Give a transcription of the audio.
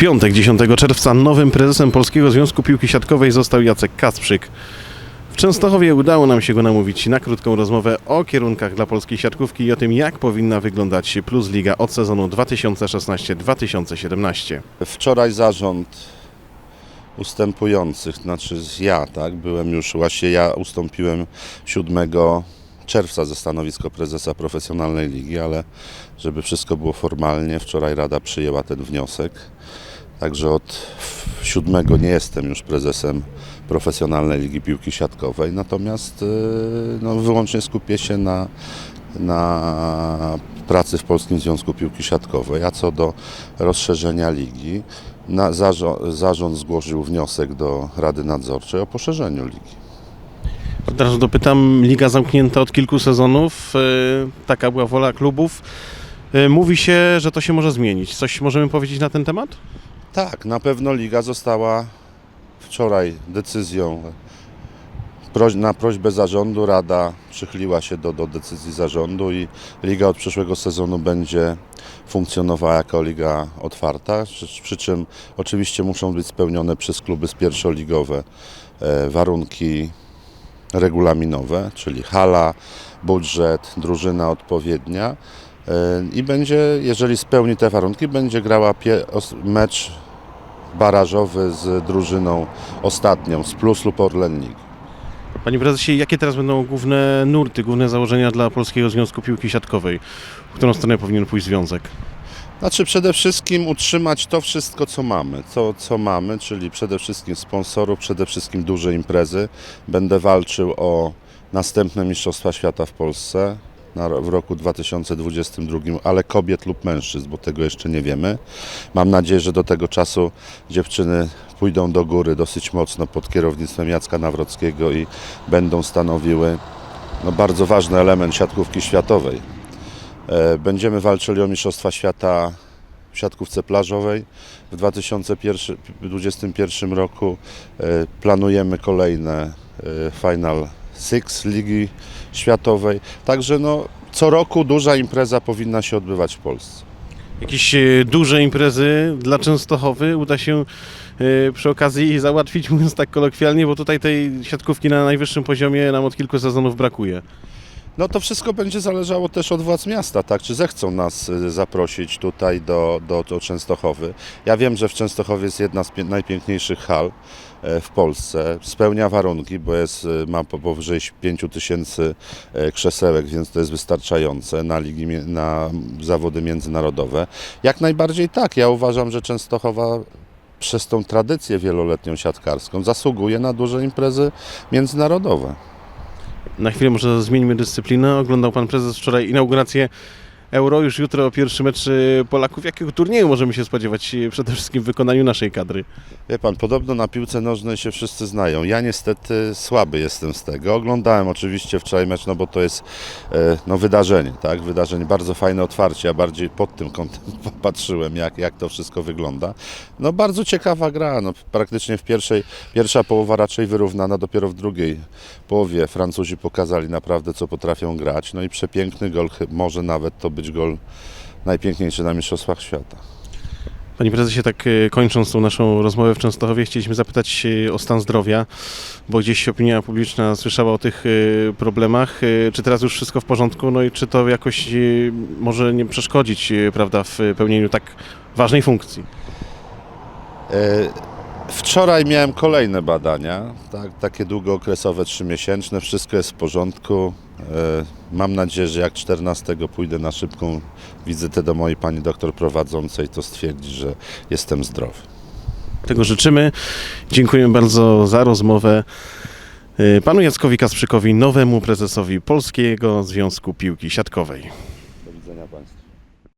piątek, 10 czerwca, nowym prezesem Polskiego Związku Piłki Siatkowej został Jacek Kasprzyk. W Częstochowie udało nam się go namówić na krótką rozmowę o kierunkach dla polskiej siatkówki i o tym, jak powinna wyglądać Plus Liga od sezonu 2016-2017. Wczoraj zarząd ustępujących, znaczy ja, tak, byłem już, właśnie ja ustąpiłem 7 czerwca ze stanowisko prezesa profesjonalnej ligi, ale żeby wszystko było formalnie, wczoraj Rada przyjęła ten wniosek. Także od 7 nie jestem już prezesem profesjonalnej ligi piłki siatkowej, natomiast yy, no, wyłącznie skupię się na, na pracy w Polskim Związku Piłki Siatkowej, a co do rozszerzenia ligi, na, zarząd, zarząd zgłosił wniosek do Rady Nadzorczej o poszerzeniu ligi. Od razu dopytam, liga zamknięta od kilku sezonów, e, taka była wola klubów. E, Mówi się, że to się może zmienić. Coś możemy powiedzieć na ten temat? Tak, na pewno liga została wczoraj decyzją na prośbę zarządu Rada przychyliła się do, do decyzji zarządu i liga od przyszłego sezonu będzie funkcjonowała jako liga otwarta, przy, przy czym oczywiście muszą być spełnione przez kluby z pierwszoligowe e, warunki regulaminowe, czyli hala, budżet, drużyna odpowiednia e, i będzie, jeżeli spełni te warunki, będzie grała mecz barażowy z drużyną ostatnią, z Plus lub Orlen League. Panie prezesie, jakie teraz będą główne nurty, główne założenia dla Polskiego Związku Piłki Siatkowej? W którą stronę powinien pójść związek? Znaczy przede wszystkim utrzymać to wszystko, co mamy, co, co mamy, czyli przede wszystkim sponsorów, przede wszystkim duże imprezy. Będę walczył o następne Mistrzostwa Świata w Polsce w roku 2022, ale kobiet lub mężczyzn, bo tego jeszcze nie wiemy. Mam nadzieję, że do tego czasu dziewczyny pójdą do góry dosyć mocno pod kierownictwem Jacka Nawrockiego i będą stanowiły no, bardzo ważny element siatkówki światowej. E, Będziemy walczyli o Mistrzostwa Świata w siatkówce plażowej. W 2021 roku e, planujemy kolejne e, Final Six Ligi Światowej. Także no, co roku duża impreza powinna się odbywać w Polsce. Jakieś duże imprezy dla Częstochowy uda się przy okazji załatwić, mówiąc tak kolokwialnie, bo tutaj tej siatkówki na najwyższym poziomie nam od kilku sezonów brakuje. No to wszystko będzie zależało też od władz miasta, tak? Czy zechcą nas y, zaprosić tutaj do, do, do Częstochowy. Ja wiem, że w Częstochowie jest jedna z najpiękniejszych hal e, w Polsce. Spełnia warunki, bo jest, y, ma po- powyżej 5 tysięcy e, krzesełek, więc to jest wystarczające na, ligi, na zawody międzynarodowe. Jak najbardziej tak. Ja uważam, że Częstochowa przez tą tradycję wieloletnią siatkarską zasługuje na duże imprezy międzynarodowe. Na chwilę może zmieńmy dyscyplinę. Oglądał pan prezes wczoraj inaugurację Euro, już jutro pierwszy mecz e, Polaków. Jakiego turnieju możemy się spodziewać e, przede wszystkim w wykonaniu naszej kadry? Wie pan, podobno na piłce nożnej się wszyscy znają. Ja niestety słaby jestem z tego. Oglądałem oczywiście wczoraj mecz, no bo to jest e, no, wydarzenie, tak? Wydarzenie, bardzo fajne otwarcie. Ja bardziej pod tym kątem patrzyłem, jak, jak to wszystko wygląda. No bardzo ciekawa gra. No, praktycznie w pierwszej, pierwsza połowa raczej wyrównana, dopiero w drugiej połowie Francuzi pokazali naprawdę, co potrafią grać. No i przepiękny gol, może nawet to być gol najpiękniejszy na Mistrzostwach Świata. Panie prezesie, tak e, kończąc tą naszą rozmowę w Częstochowie, chcieliśmy zapytać e, o stan zdrowia, bo gdzieś opinia publiczna słyszała o tych e, problemach. Czy teraz już wszystko w porządku? No i czy to jakoś może nie przeszkodzić, prawda, w pełnieniu tak ważnej funkcji? Wczoraj miałem kolejne badania, tak, takie długookresowe, trzymiesięczne. Wszystko jest w porządku. E, Mam nadzieję, że jak 14 pójdę na szybką wizytę do mojej pani doktor prowadzącej, to stwierdzi, że jestem zdrowy. Tego życzymy. Dziękujemy bardzo za rozmowę e, panu Jackowi Kasprzykowi, nowemu prezesowi Polskiego Związku Piłki Siatkowej.